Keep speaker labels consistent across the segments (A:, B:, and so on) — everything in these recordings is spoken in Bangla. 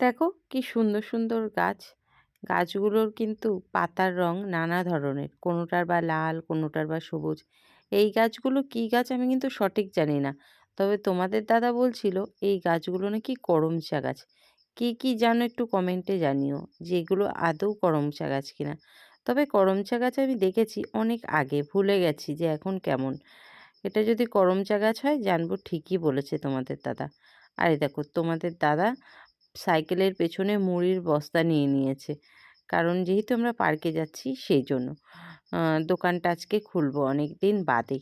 A: দেখো কি সুন্দর সুন্দর গাছ। গাছগুলোর কিন্তু পাতার রং নানা ধরনের, কোনোটার বা লাল, কোনোটার বা সবুজ। এই গাছগুলো কি গাছ আমি কিন্তু সঠিক জানি না। তবে তোমাদের দাদা বলছিল, এই গাছগুলো নাকি করমচা গাছ। কি কি জানো একটু কমেন্টে জানিও, যে এগুলো আদৌ করমচা গাছ কিনা তবে করমচা গাছ আমি দেখেছি অনেক আগে, ভুলে গেছি যে এখন কেমন। এটা যদি করমচা গাছ হয়, জানব ঠিকই বলেছে তোমাদের দাদা। আরে দেখো, তোমাদের দাদা সাইকেলের পেছনে মুড়ির বস্তা নিয়ে নিয়েছে। কারণ যেহেতু আমরা পার্কে যাচ্ছি সেই জন্য দোকানটা আজকে খুলবো অনেক দিন বাদে।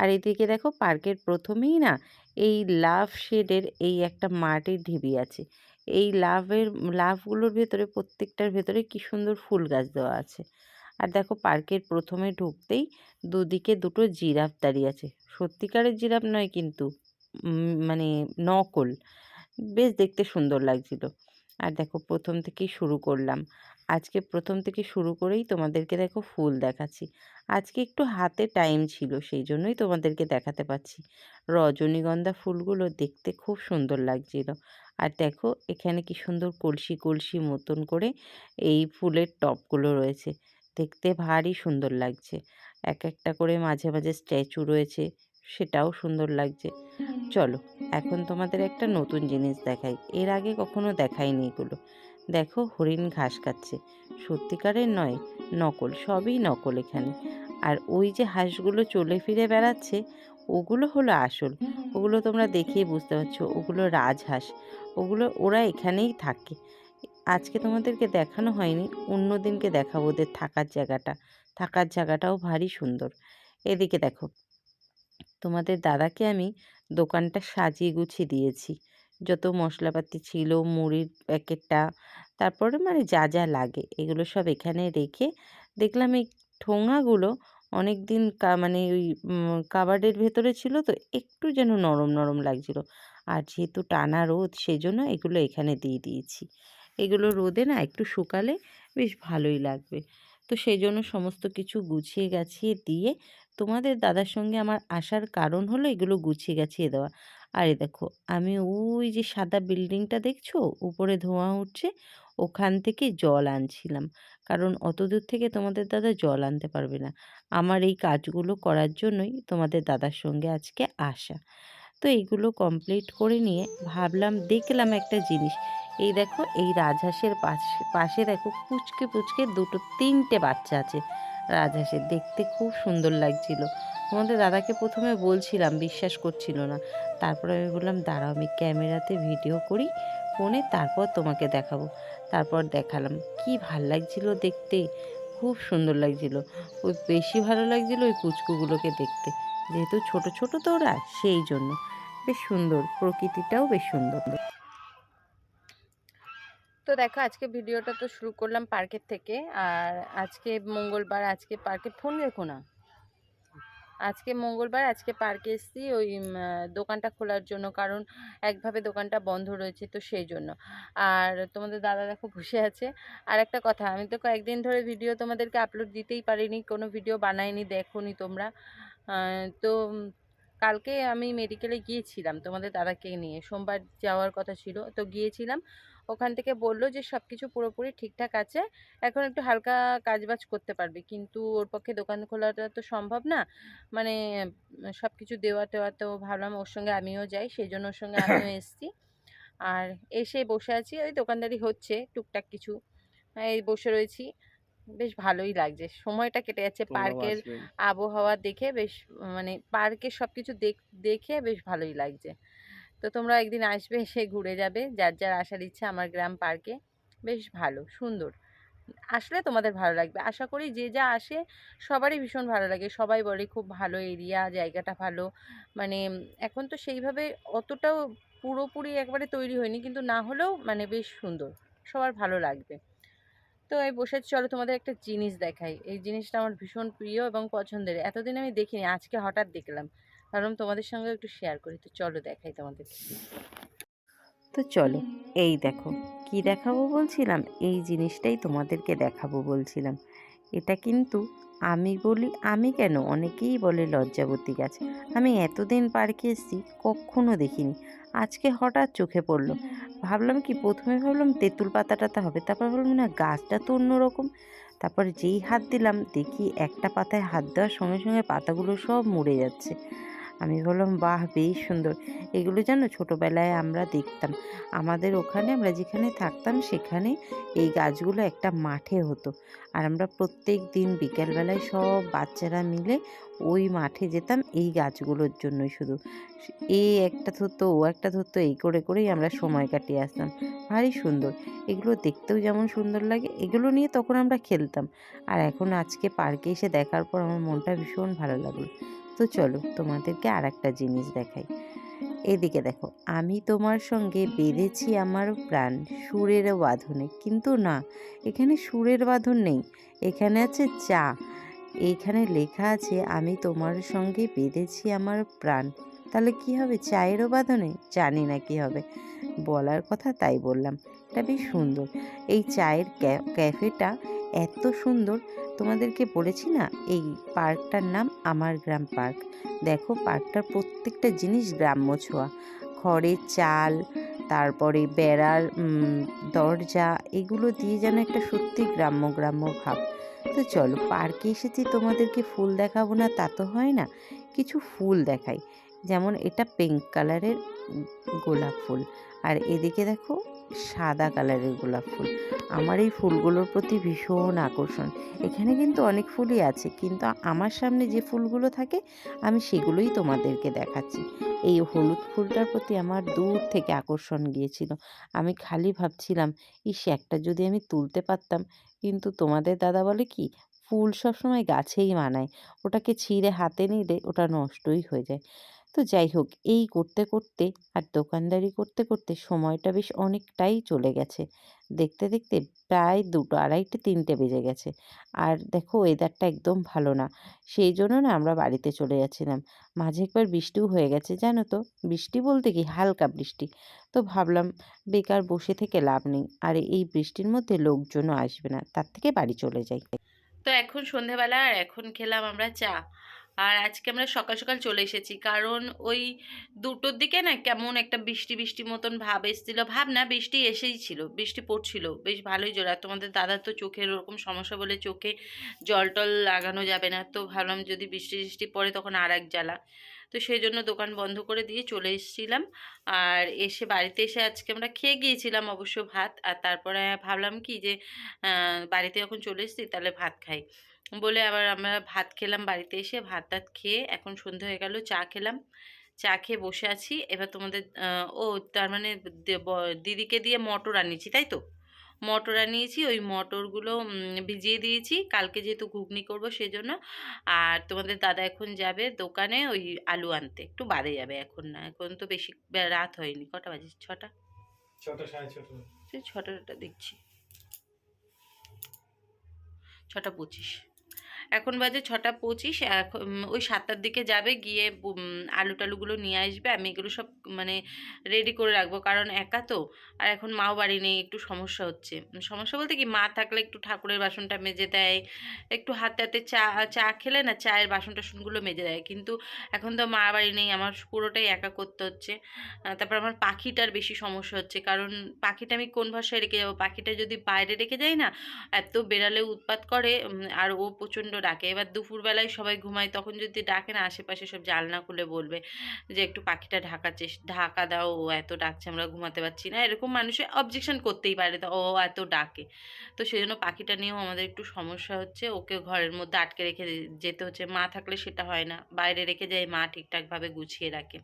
A: আর এদিকে দেখো পার্কের প্রথমেই না এই লাভ শেডের এই একটা মাটির ঢিবি আছে। এই লাভের, লাভগুলোর ভেতরে প্রত্যেকটার ভেতরে কি সুন্দর ফুল গাছ দেওয়া আছে। আর দেখো পার্কের প্রথমে ঢুকতেই দুদিকে দুটো জিরাফ দাঁড়িয়ে আছে। সত্যিকারের জিরাফ নয় কিন্তু মানে নকল। বেশ দেখতে সুন্দর লাগছিল। আর দেখো প্রথম থেকেই শুরু করলাম। আজকে প্রথম থেকে শুরু করেই তোমাদেরকে দেখো ফুল দেখাচ্ছি। আজকে একটু হাতে টাইম ছিল, সেই জন্যই তোমাদেরকে দেখাতে পাচ্ছি। রজনীগন্ধা ফুলগুলো দেখতে খুব সুন্দর লাগছিল। আর দেখো এখানে কি সুন্দর কলসি কলসি মতন করে এই ফুলের টপগুলো রয়েছে। দেখতে ভারী সুন্দর লাগছে। এক একটা করে মাঝে মাঝে স্ট্যাচু রয়েছে, সেটাও সুন্দর লাগছে। চলো এখন তোমাদের একটা নতুন জিনিস দেখাই। এর আগে কখনো দেখাইনি এগুলো। দেখো, হরিণ ঘাস খাচ্ছে। সত্যিকারের নয়, নকল, সবই নকল এখানে। আর ওই যে হাঁসগুলো চলে ফিরে বেড়াচ্ছে, ওগুলো হলো আসল। ওগুলো তোমরা দেখেই বুঝতে পারছ, ওগুলো রাজহাঁস। ওগুলো, ওরা এখানেই থাকে। আজকে তোমাদেরকে দেখানো হয়নি, অন্য দিনকে দেখাবো ওদের থাকার জায়গাটা। থাকার জায়গাটাও ভারী সুন্দর। এদিকে দেখো তোমাদের দাদাকে আমি দোকানটা সাজিয়ে গুছিয়ে দিয়েছি। যত মশলাপাতি ছিল, মুড়ির প্যাকেটটা, তারপরে মানে যা যা লাগে, এগুলো সব এখানে রেখে দেখলাম এই ঠোঙাগুলো অনেক দিন মানে ওই কাবার্ডের ভেতরে ছিল তো, একটু যেন নরম নরম লাগছিল। আর যেহেতু টানা রোদ সেই জন্য এগুলো এখানে দিয়ে দিয়েছি। এগুলো রোদে না একটু শুকালে বেশ ভালোই লাগবে। তো সেই জন্য সমস্ত কিছু গুছিয়ে গাছিয়ে দিয়ে তোমাদের দাদার সঙ্গে আমার আসার কারণ হলো এগুলো গুছিয়ে গাছিয়ে দেওয়া। আরে দেখো, আমি ওই যে সাদা বিল্ডিংটা দেখছ? উপরে ধোঁয়া উঠছে, ওখান থেকে জল আনছিলাম। কারণ অত দূর থেকে তোমাদের দাদা জল আনতে পারবে না। আমার এই কাজগুলো করার জন্যই তোমাদের দাদার সঙ্গে আজকে আসা। তো এইগুলো কমপ্লিট করে নিয়ে ভাবলাম, দেখলাম একটা জিনিস। এই দেখো, এই রাজহাঁসের পাশে পাশে দেখো পুচকে পুচকে দুটো, তিনটে বাচ্চা আছে রাজহাঁসের। দেখতে খুব সুন্দর লাগছিল। তোমাদের দাদাকে প্রথমে বলছিলাম, বিশ্বাস করছিল না। তারপরে আমি বললাম, দাঁড়াও, আমি ক্যামেরাতে ভিডিও করি, ফোনে তারপর তোমাকে দেখাবো। তারপর দেখালাম, কি ভালো লাগছিল দেখতে, খুব সুন্দর লাগছিল। ওই বেশি ভালো লাগছিল ওই পুচকুগুলোকে দেখতে। যেহেতু ছোট ছোট তো ওরা সেই জন্য। বেশ সুন্দর, প্রকৃতিটাও বেশ সুন্দর। তো দেখো, আজকে ভিডিওটা তো শুরু করলাম পার্কের থেকে, আর আজকে মঙ্গলবার, আজকে পার্কে ফোন রেখো না। আজকে মঙ্গলবার, আজকে পার্কে এসেছি, ওই দোকানটা খোলার জন্য, কারণ একভাবে দোকানটা বন্ধ রয়েছে, তো সেই জন্য। আর তোমাদের দাদা দেখো বসে আছে। আর একটা কথা, আমি তো কয়েকদিন ধরে ভিডিও তোমাদেরকে আপলোড দিতেই পারিনি, কোনো ভিডিও বানাইনি দেখো তোমরা। তো কালকে আমি মেডিকেলে গিয়েছিলাম তোমাদের দাদাকে নিয়ে। সোমবার যাওয়ার কথা ছিল তো গিয়েছিলাম। ওখান থেকে বলল যে সব কিছু পুরোপুরি ঠিকঠাক আছে এখন একটু হালকা কাজবাজ করতে পারবে। কিন্তু ওর পক্ষে দোকান খোলাটা তো সম্ভব না। মানে সব কিছু দেওয়া টেওয়া তো ভাবলাম ওর সঙ্গে আমিও যাই সেই জন্য ওর সঙ্গে আমিও এসছি। আর এসে বসে আছি ওই দোকানদারি হচ্ছে টুকটাক কিছু। এই বসে রয়েছি। বেশ ভালোই লাগছে। সময়টা কেটে যাচ্ছে পার্কের আবহাওয়া দেখে বেশ মানে পার্কের সব কিছু দেখে বেশ ভালোই লাগছে। তো তোমরা একদিন আসবে এসে ঘুরে যাবে। যার যার আসার ইচ্ছা আমার গ্রাম পার্কে বেশ ভালো সুন্দর। আসলে তোমাদের ভালো লাগবে। আশা করি যে যা আসে সবারই ভীষণ ভালো লাগে। সবাই বলে খুব ভালো এরিয়া জায়গাটা ভালো। মানে এখন তো সেইভাবে অতটাও পুরোপুরি একবারে তৈরি হয়নি। কিন্তু না হলেও মানে বেশ সুন্দর। সবার ভালো লাগবে। তো এই বসে চলো তোমাদের একটা জিনিস দেখাই। এই জিনিসটা আমার ভীষণ প্রিয় এবং পছন্দের। এতদিন আমি দেখিনি, আজকে হঠাৎ দেখলাম। কারণ তোমাদের সঙ্গে একটু শেয়ার করি। তো চলো দেখাই তোমাদের। তো চলো, এই দেখো, কি দেখাবো বলছিলাম? এই জিনিসটাই তোমাদেরকে দেখাবো বলছিলাম। এটা কিন্তু আমি বলি, আমি কেন? অনেকেই বলে লজ্জাবতী গাছ। আমি এতদিন পার্কে এসেছি, কখনো দেখিনি। আজকে হঠাৎ চোখে পড়ল। ভাবলাম কি, প্রথমে ভাবলাম তেঁতুল পাতাটাতে হবে, তারপর ভাবলাম না, গাছটা তো অন্যরকম। তারপর যেই হাত দিলাম, দেখি একটা পাতায় হাত দেওয়ার সঙ্গে সঙ্গে পাতাগুলো সব মরে যাচ্ছে। আমি বললাম বাহ, বেশ সুন্দর। এগুলো যেন ছোটোবেলায় আমরা দেখতাম। আমাদের ওখানে আমরা যেখানে থাকতাম সেখানে এই গাছগুলো একটা মাঠে হতো। আর আমরা প্রত্যেক দিন বিকেলবেলায় সব বাচ্চারা মিলে ওই মাঠে যেতাম, এই গাছগুলোর জন্যই শুধু। এ একটা ধরতো, ও একটা ধরতো, এই করে করেই আমরা সময় কাটিয়ে আসতাম। ভারী সুন্দর। এগুলো দেখতেও যেমন সুন্দর লাগে, এগুলো নিয়ে তখন আমরা খেলতাম। আর এখন আজকে পার্কে এসে দেখার পর আমার মনটা ভীষণ ভালো লাগল। তো চলো তোমাদেরকে আর একটা জিনিস দেখাই। এদিকে দেখো, আমি তোমার সঙ্গে বেঁধেছি আমার প্রাণ, সুরের বাঁধনে। কিন্তু না, এখানে সুরের বাঁধন নেই, এখানে আছে চা। এইখানে লেখা আছে, আমি তোমার সঙ্গে বেঁধেছি আমার প্রাণ। তাহলে কি হবে, চায়েরও বাঁধনে? জানি না কি হবে। বলার কথা তাই বললাম। এটা বেশ সুন্দর। এই চায়ের ক্যাফেটা এত সুন্দর। তোমাদেরকে বলেছি না, এই পার্কটার নাম আমার গ্রাম পার্ক। দেখো পার্কটার প্রত্যেকটা জিনিস গ্রাম্য ছোঁয়া। খড়ের চাল, তারপরে বেড়ার দরজা, এগুলো দিয়ে যেন একটা সত্যি গ্রাম্য গ্রাম্য ভাব। তো চলো, পার্কে এসেছি তোমাদেরকে ফুল দেখাবো না, তা তো হয় না। কিছু ফুল দেখাই। যেমন এটা পিঙ্ক কালারের গোলাপ ফুল। আর এদিকে দেখো সাদা কালারের গোলাপ ফুল। আমার এই ফুলগুলোর প্রতি ভীষণ আকর্ষণ। এখানে কিন্তু অনেক ফুলই আছে, কিন্তু আমার সামনে যে ফুলগুলো থাকে, আমি সেগুলোই তোমাদেরকে দেখাচ্ছি। এই হলুদ ফুলটার প্রতি আমার দূর থেকে আকর্ষণ গিয়েছিল। আমি খালি ভাবছিলাম, ইস, একটা যদি আমি তুলতে পারতাম। কিন্তু তোমাদের দাদা বলে কি, ফুল সবসময় গাছেই মানায়। ওটাকে ছিঁড়ে হাতে নিলে ওটা নষ্টই হয়ে যায়। তো যাই হোক এই করতে করতে আর দোকানদারি করতে করতে সময়টা বেশ অনেকটাই চলে গেছে। দেখতে দেখতে প্রায় দুটো, আড়াইটে, তিনটে বেজে গেছে। আর দেখো ওয়েদারটা একদম ভালো না। সেই জন্য না আমরা বাড়িতে চলে যাচ্ছিলাম। মাঝে একবার বৃষ্টিও হয়ে গেছে, জানো তো? বৃষ্টি বলতে কি? হালকা বৃষ্টি। তো ভাবলাম, বেকার বসে থেকে লাভ নেই। আর এই বৃষ্টির মধ্যে লোকজনও আসবে না। তার থেকে বাড়ি চলে যাই। তো এখন সন্ধেবেলা, আর এখন খেলাম আমরা চা। আর আজকে আমরা সকাল সকাল চলে এসেছি। কারণ ওই দুটোর দিকে না কেমন একটা বৃষ্টি বৃষ্টি মতন ভাব এসেছিল। ভাব না, বৃষ্টি এসেই ছিল, বৃষ্টি পড়ছিল। বেশ ভালোই জোর। আর তোমাদের দাদার তো চোখের ওরকম সমস্যা বলে চোখে জল টল লাগানো যাবে না। তো ভাবলাম যদি বৃষ্টি বৃষ্টি পড়ে তখন আর এক জ্বালা। তো সেই জন্য দোকান বন্ধ করে দিয়ে চলে এসেছিলাম। আর এসে বাড়িতে এসে আজকে আমরা খেয়ে গিয়েছিলাম অবশ্য ভাত। আর তারপরে ভাবলাম কি যে বাড়িতে যখন চলে এসেছি তাহলে ভাত খাই। বলে আবার আমরা ভাত খেলাম বাড়িতে এসে ভাত টাত খেয়ে এখন সন্ধে হয়ে গেল চা খেলাম। চা খেয়ে বসে আছি। এবার তোমাদের ও তার মানে দিদিকে দিয়ে মটর আনিয়েছি তাই তো? মটর আনিয়েছি ওই মটরগুলো ভিজিয়ে দিয়েছি। কালকে যেহেতু ঘুগনি করব সেই জন্য আর তোমাদের দাদা এখন যাবে দোকানে ওই আলু আনতে। একটু বাদে যাবে এখন না এখন তো বেশি রাত হয়নি। কটা বাজে? ছটা?
B: ছটা সাড়ে ছটা।
A: ছটাটা দেখছি। ছটা পঁচিশ। এখন বাজে ছটা পঁচিশ, এখন ওই সাতটার দিকে যাবে, গিয়ে আলু টালুগুলো নিয়ে আসবে, আমি এগুলো সব মানে রেডি করে রাখব, কারণ একা তো, আর এখন মাও বাড়ি নেই, একটু সমস্যা হচ্ছে। সমস্যা বলতে কি, মা থাকলে একটু ঠাকুরের বাসনটা মেজে দেয়, একটু হাতে হাতে চা চা খেলে না, চায়ের বাসন টাসনগুলো মেজে দেয়, কিন্তু এখন তো মা বাড়ি নেই, আমার পুরোটাই একা করতে হচ্ছে। তারপর আমার পাখিটার বেশি সমস্যা হচ্ছে, কারণ পাখিটা আমি কোন ভাষায় রেখে যাব? পাখিটা যদি বাইরে রেখে যাই না, এত বেড়ালে উৎপাত করে আর ও প্রচণ্ড ডাকে। এবার দুপুরবেলায় সবাই ঘুমায়, তখন যদি ডাকে না, আশেপাশে সব জালনা খুলে বলবে যে, একটু পাখিটা ঢাকার চেষ্টা ঢাকা দাও, ও এত ডাকছে, আমরা ঘুমাতে পারছি না। এরকম মানুষে অবজেকশন করতেই পারে ও এত ডাকে। তো সেই জন্য পাখিটা নিয়েও আমাদের একটু সমস্যা হচ্ছে। ওকে ঘরের মধ্যে আটকে রেখে যেতে হচ্ছে। মা থাকলে সেটা হয় না। বাইরে রেখে যায়, মা ঠিকঠাকভাবে গুছিয়ে রাখে।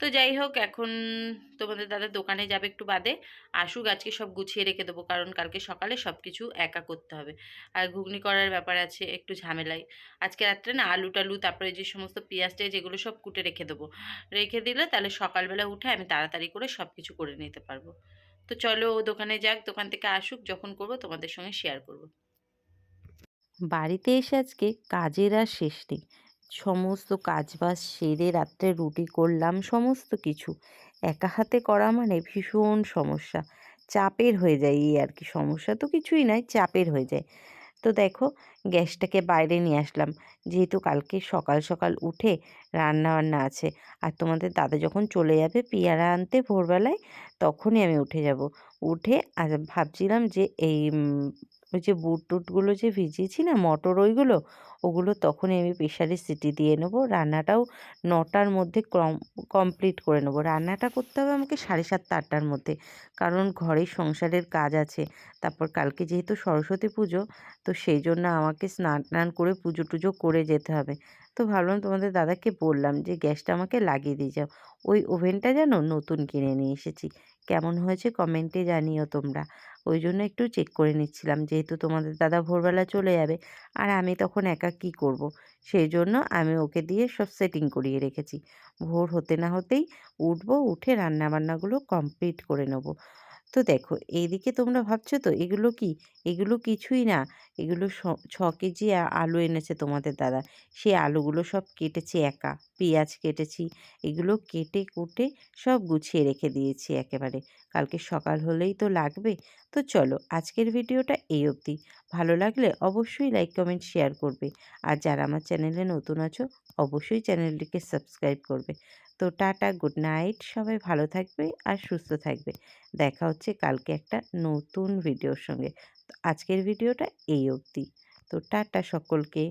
A: তো যাই হোক, এখন তোমাদের দাদা দোকানে যাবে একটু বাদে। আসুক, আজকে সব গুছিয়ে রেখে দেবো, কারণ কালকে সকালে সব কিছু একা করতে হবে। আর ঘুগনি করার ব্যাপার আছে, একটু ঝামেলাই। আজকে রাত্রে না আলু টালু, তারপরে যে সমস্ত পেঁয়াজ টেয়াজ, এগুলো সব কুটে রেখে দেবো। রেখে দিলে তাহলে সকালবেলা উঠে আমি তাড়াতাড়ি করে সব কিছু করে নিতে পারব। তো চলো ও দোকানে যাক, দোকান থেকে আসুক, যখন করব তোমাদের সঙ্গে শেয়ার করব। বাড়িতে এসে আজকে কাজের আর শেষ নেই। সমস্ত কাজবাজ সেরে রাত্রে রুটি করলাম, সমস্ত কিছু। একা হাতে করা মানে ভীষণ সমস্যা। চাপের হয়ে যায় এই আর কি সমস্যা। তো কিছুই নয় চাপের হয়ে যায়। তো দেখো, গ্যাসটাকে বাইরে নিয়ে আসলাম। যেহেতু কালকে সকাল সকাল উঠে রান্না বান্না আছে, আর তোমাদের দাদা যখন চলে যাবে পেয়ারা আনতে ভোরবেলায়, তখনই আমি উঠে যাব। উঠে আর ভাবছিলাম যে এই ওই যে বুট টুটগুলো যে ভিজিয়েছি না, মটর ওইগুলো, ওগুলো তখনই আমি প্রেশারে সিটি দিয়ে নেব। রান্নাটাও নটার মধ্যে কম, কমপ্লিট করে নেব। রান্নাটা করতে হবে আমাকে সাড়ে সাতটা, আটটার মধ্যে। কারণ ঘরে সংসারের কাজ আছে। তারপর কালকে যেহেতু সরস্বতী পুজো, তো সেই জন্য আমাকে স্নান টান করে পুজো টুজো করে যেতে হবে। তো ভাবলাম তোমাদের দাদাকে বললাম যে, গ্যাসটা আমাকে লাগিয়ে দিয়ে যাও। ওই ওভেনটা যেন নতুন কিনে নিয়ে এসেছি। কেমন হয়েছে কমেন্টে জানিও তোমরা। ওই জন্য একটু চেক করে নিচ্ছিলাম, যেহেতু তোমাদের দাদা ভোরবেলা চলে যাবে আর আমি তখন একা কি করব। সেই জন্য আমি ওকে দিয়ে সব সেটিং করিয়ে রেখেছি। ভোর হতে না হতেই উঠবো, উঠে রান্নাবান্নাগুলো কমপ্লিট করে নেব। তো দেখো, এইদিকে তোমরা ভাবছ তো, এগুলো কি? এগুলো কিছুই না। এগুলো ছ কেজি আলু এনেছে তোমাদের দাদা। সেই আলুগুলো সব কেটেছি একা। পেঁয়াজ কেটেছি। এগুলো কেটে কুটে সব গুছিয়ে রেখে দিয়েছি একেবারে। কালকে সকাল হলেই তো লাগবে। তো চলো আজকের ভিডিওটা এই অবধি। ভালো লাগলে অবশ্যই লাইক, কমেন্ট, শেয়ার করবে। আর যারা আমার চ্যানেলে নতুন আছো, অবশ্যই চ্যানেলটিকে সাবস্ক্রাইব করবে। তো টাটা, গুড নাইট, সবাই ভালো থাকবে আর সুস্থ থাকবে। দেখা হচ্ছে কালকে একটা নতুন ভিডিওর সঙ্গে। আজকের ভিডিওটা এই অবধি। তো টাটা সকলকে।